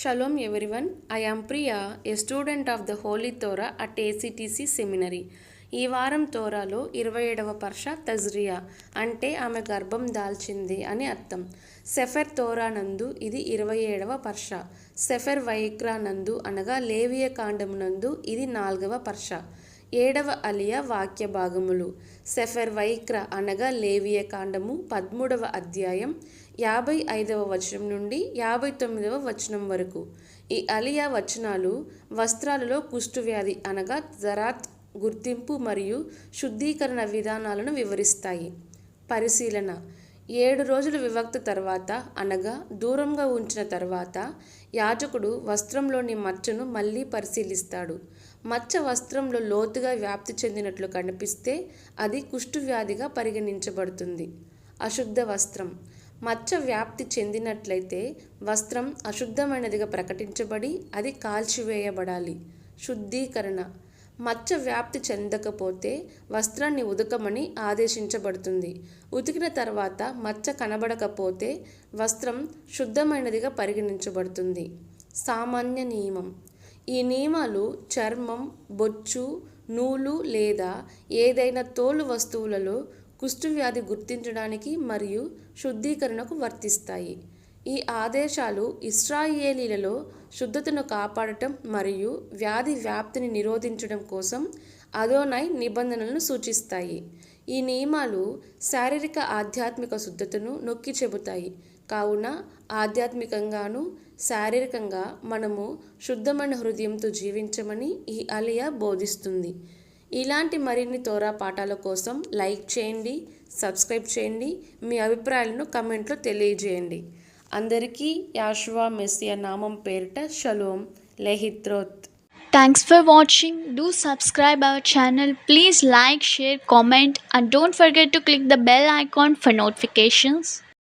Shalom everyone I am Priya a student of the holy Torah at ACTC seminary ఈ వారం తోరాలో ఇరవై ఏడవ పర్ష తజ్రియా అంటే ఆమె గర్భం దాల్చింది అని అర్థం. సెఫెర్ తోరా నందు ఇది ఇరవై ఏడవ పర్ష. సెఫెర్ వైక్రానందు అనగా లేవియ కాండమునందు ఇది నాల్గవ పర్ష. ఏడవ అలియా వాక్య భాగములు. సెఫర్ వైక్ర అనగా లేవియ కాండము పదమూడవ అధ్యాయం యాభై ఐదవ వచనం నుండి యాభై తొమ్మిదవ వచనం వరకు. ఈ అలియా వచనాలు వస్త్రాలలో కుష్ఠవ్యాధి అనగా జరాత్ గుర్తింపు మరియు శుద్ధీకరణ విధానాలను వివరిస్తాయి. పరిశీలన. ఏడు రోజులు వివక్త తర్వాత అనగా దూరంగా ఉంచిన తర్వాత యాజకుడు వస్త్రంలోని మచ్చను మళ్ళీ పరిశీలిస్తాడు. మచ్చ వస్త్రంలో లోతుగా వ్యాప్తి చెందినట్లు కనిపిస్తే అది కుష్ఠవ్యాధిగా పరిగణించబడుతుంది. అశుద్ధ వస్త్రం. మచ్చ వ్యాప్తి చెందినట్లయితే వస్త్రం అశుద్ధమైనదిగా ప్రకటించబడి అది కాల్చివేయబడాలి. శుద్ధీకరణ. మచ్చ వ్యాప్తి చెందకపోతే వస్త్రాన్ని ఉదకమని ఆదేశించబడుతుంది. ఉతికిన తర్వాత మచ్చ కనబడకపోతే వస్త్రం శుద్ధమైనదిగా పరిగణించబడుతుంది. సామాన్య నియమం. ఈ నియమాలు చర్మం బొచ్చు నూలు లేదా ఏదైనా తోలు వస్తువులలో కుష్ఠవ్యాధి గుర్తించడానికి మరియు శుద్ధీకరణకు వర్తిస్తాయి. ఈ ఆదేశాలు ఇస్రాయేలీలలో శుద్ధతను కాపాడటం మరియు వ్యాధి వ్యాప్తిని నిరోధించడం కోసం అదోనై నిబంధనలను సూచిస్తాయి. ఈ నియమాలు శారీరక ఆధ్యాత్మిక శుద్ధతను నొక్కి చెబుతాయి. కావున ఆధ్యాత్మికంగాను శారీరకంగా మనము శుద్ధమైన హృదయంతో జీవించమని ఈ అలియా బోధిస్తుంది. ఇలాంటి మరిన్ని తోరా పాఠాల కోసం లైక్ చేయండి సబ్స్క్రైబ్ చేయండి మీ అభిప్రాయాలను కమెంట్లో తెలియజేయండి. అందరికీ యాషువా మెస్సియా నామం పేరిట shalom. లెహిత్రోత్ thanks for watching do subscribe our channel please like share comment and don't forget to click the bell icon for notifications